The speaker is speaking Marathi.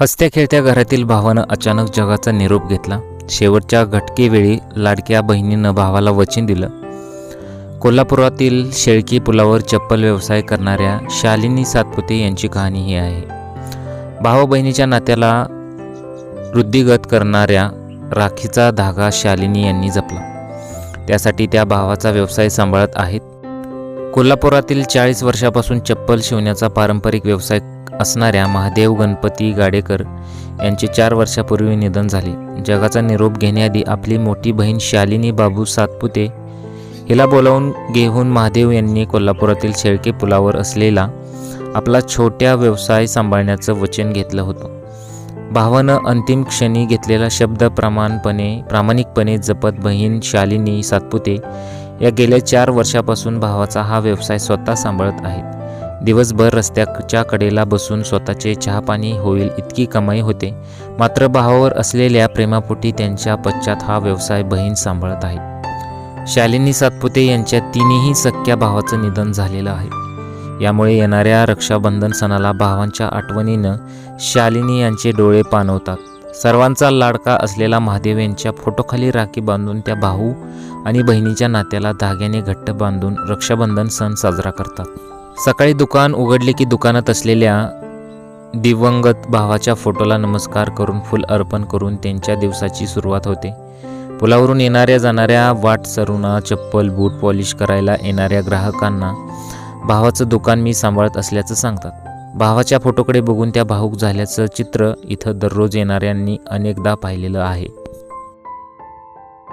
हसत्या खेळत्या घरातील भावानं अचानक जगाचा निरोप घेतला. शेवटच्या घटकेवेळी लाडक्या बहिणीनं भावाला वचन दिलं. कोल्हापुरातील शेळकी पुलावर चप्पल व्यवसाय करणाऱ्या शालिनी सातपुते यांची कहाणी ही आहे. भावा बहिणीच्या नात्याला वृद्धिगत करणाऱ्या राखीचा धागा शालिनी यांनी जपला. त्यासाठी त्या भावाचा व्यवसाय सांभाळत आहेत. कोल्हापुरातील चाळीस वर्षापासून चप्पल शिवण्याचा पारंपरिक व्यवसाय असणाऱ्या महादेव गणपती गाडेकर यांचे चार वर्षापूर्वी निधन झाले. जगाचा निरोप घेण्याआधी आपली मोठी बहीण शालिनी बाबू सातपुते हिला बोलावून घेऊन महादेव यांनी कोल्हापुरातील शेळके पुलावर असलेला आपला छोट्या व्यवसाय सांभाळण्याचं वचन घेतलं होतं. भावानं अंतिम क्षणी घेतलेला शब्द प्रमाणपणे प्रामाणिकपणे जपत बहीण शालिनी सातपुते या गेल्या चार वर्षापासून भावाचा हा व्यवसाय स्वतः सांभाळत आहेत. दिवसभर रस्त्याच्या कडेला बसून स्वतःचे चहापाणी होईल इतकी कमाई होते. मात्र भावावर असलेल्या प्रेमापोटी त्यांच्या पश्चात हा व्यवसाय बहीण सांभाळत आहे. शालिनी सातपुते यांच्या तिन्ही सख्या भावाचं निधन झालेलं आहे. यामुळे येणाऱ्या रक्षाबंधन सणाला भावांच्या आठवणीनं शालिनी यांचे डोळे पाणवतात सर्वांचा लाडका असलेला महादेव यांच्या फोटोखाली राखी बांधून त्या भाऊ आणि बहिणीच्या नात्याला धाग्याने घट्ट बांधून रक्षाबंधन सण साजरा करतात. सकाळी दुकान उघडले की दुकानात असलेल्या दिवंगत भावाच्या फोटोला नमस्कार करून फुल अर्पण करून त्यांच्या दिवसाची सुरुवात होते. पुलावरून येणाऱ्या जाणाऱ्या वाट सरुणा चप्पल बूट पॉलिश करायला येणाऱ्या ग्राहकांना भावाचं दुकान मी सांभाळत असल्याचं सांगतात. भावाच्या फोटोकडे बघून त्या भाऊक झाल्याचं चित्र इथं दररोज येणाऱ्यांनी अनेकदा पाहिलेलं आहे.